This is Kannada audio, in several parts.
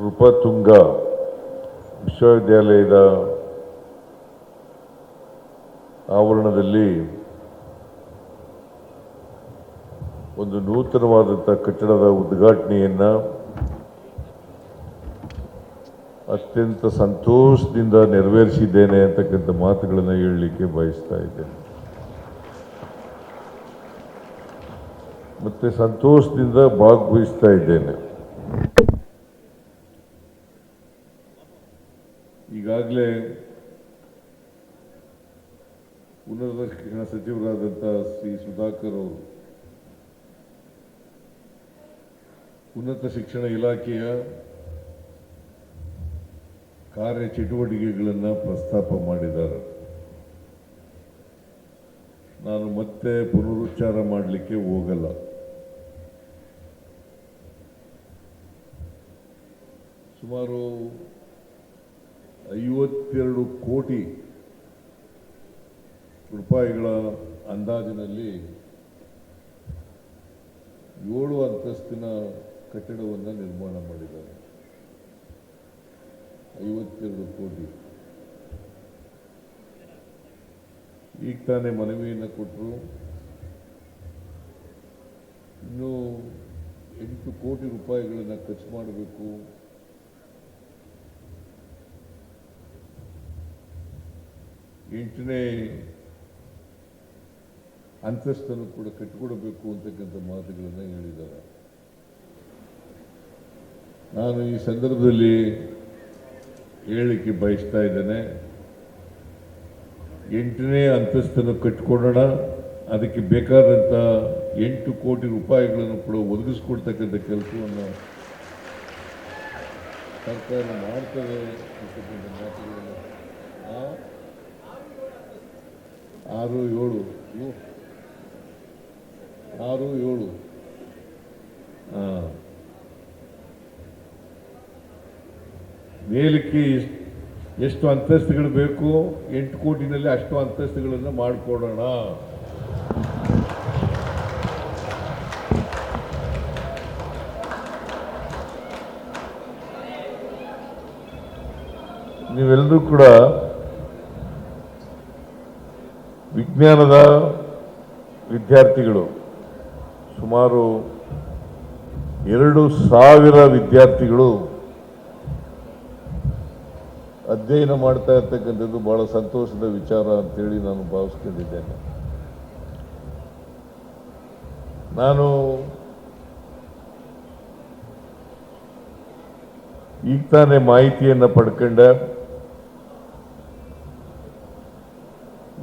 ನೃಪತುಂಗ ವಿಶ್ವವಿದ್ಯಾಲಯದ ಆವರಣದಲ್ಲಿ ಒಂದು ನೂತನವಾದಂಥ ಕಟ್ಟಡದ ಉದ್ಘಾಟನೆಯನ್ನು ಅತ್ಯಂತ ಸಂತೋಷದಿಂದ ನೆರವೇರಿಸಿದ್ದೇನೆ ಅಂತಕ್ಕಂಥ ಮಾತುಗಳನ್ನು ಹೇಳಲಿಕ್ಕೆ ಬಯಸ್ತಾ ಇದ್ದೇನೆ. ಮತ್ತು ಸಂತೋಷದಿಂದ ಭಾಗವಹಿಸ್ತಾ ಇದ್ದೇನೆ. ಈಗಾಗಲೇ ಉನ್ನತ ಶಿಕ್ಷಣ ಸಚಿವರಾದಂಥ ಶ್ರೀ ಸುಧಾಕರ್ ಅವರು ಉನ್ನತ ಶಿಕ್ಷಣ ಇಲಾಖೆಯ ಕಾರ್ಯ ಚಟುವಟಿಕೆಗಳನ್ನು ಪ್ರಸ್ತಾಪ ಮಾಡಿದ್ದಾರೆ. ನಾನು ಮತ್ತೆ ಪುನರುಚ್ಚಾರ ಮಾಡಲಿಕ್ಕೆ ಹೋಗಲ್ಲ. ಸುಮಾರು ಐವತ್ತೆರಡು ಕೋಟಿ ರೂಪಾಯಿಗಳ ಅಂದಾಜಿನಲ್ಲಿ ಏಳು ಅಂತಸ್ತಿನ ಕಟ್ಟಡವನ್ನು ನಿರ್ಮಾಣ ಮಾಡಿದ್ದಾರೆ. ಐವತ್ತೆರಡು ಕೋಟಿ. ಈಗ ತಾನೇ ಮನವಿಯನ್ನು ಕೊಟ್ಟರು ಇನ್ನೂ ಎಂಟು ಕೋಟಿ ರೂಪಾಯಿಗಳನ್ನು ಖರ್ಚು ಮಾಡಬೇಕು. ಎಂಟನೇ ಅಂತಸ್ತನ್ನು ಕೂಡ ಕಟ್ಟಿಕೊಡಬೇಕು ಅಂತಕ್ಕಂಥ ಮಾತುಗಳನ್ನು ಹೇಳಿದ್ದಾರೆ ನಾನು ಈ ಸಂದರ್ಭದಲ್ಲಿ ಹೇಳಲಿಕ್ಕೆ ಬಯಸ್ತಾ ಇದ್ದೇನೆ, ಎಂಟನೇ ಅಂತಸ್ತನ್ನು ಕಟ್ಟಿಕೊಡೋಣ, ಅದಕ್ಕೆ ಬೇಕಾದಂಥ ಎಂಟು ಕೋಟಿ ರೂಪಾಯಿಗಳನ್ನು ಕೂಡ ಒದಗಿಸ್ಕೊಡ್ತಕ್ಕಂಥ ಕೆಲಸವನ್ನು ಸರ್ಕಾರ ಮಾಡ್ತದೆ ಅಂತಕ್ಕಂಥ ಮಾತುಗಳನ್ನು? ಆರು ಏಳು? ಆರು ಏಳು. ಮೇಲಕ್ಕೆ ಎಷ್ಟು ಅಂತಸ್ತುಗಳು ಬೇಕು ಎಂಟು ಕೋಟಿನಲ್ಲಿ ಅಷ್ಟು ಅಂತಸ್ತುಗಳನ್ನು ಮಾಡಿಕೊಡೋಣ ನೀವೆಲ್ಲರೂ ಕೂಡ ವಿಜ್ಞಾನದ ವಿದ್ಯಾರ್ಥಿಗಳು ಸುಮಾರು ಎರಡು ಸಾವಿರ ವಿದ್ಯಾರ್ಥಿಗಳು ಅಧ್ಯಯನ ಮಾಡ್ತಾ ಇರ್ತಕ್ಕಂಥದ್ದು ಬಹಳ ಸಂತೋಷದ ವಿಚಾರ ಅಂತೇಳಿ ನಾನು ಭಾವಿಸ್ಕೊಂಡಿದ್ದೇನೆ. ನಾನು ಈಗ ತಾನೇ ಮಾಹಿತಿಯನ್ನು ಪಡ್ಕೊಂಡೆ.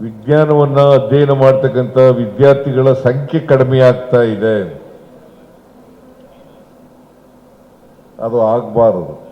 ವಿಜ್ಞಾನವನ್ನ ಅಧ್ಯಯನ ಮಾಡ್ತಕ್ಕಂಥ ವಿದ್ಯಾರ್ಥಿಗಳ ಸಂಖ್ಯೆ ಕಡಿಮೆ ಆಗ್ತಾ ಇದೆ. ಅದು ಆಗಬಾರದು.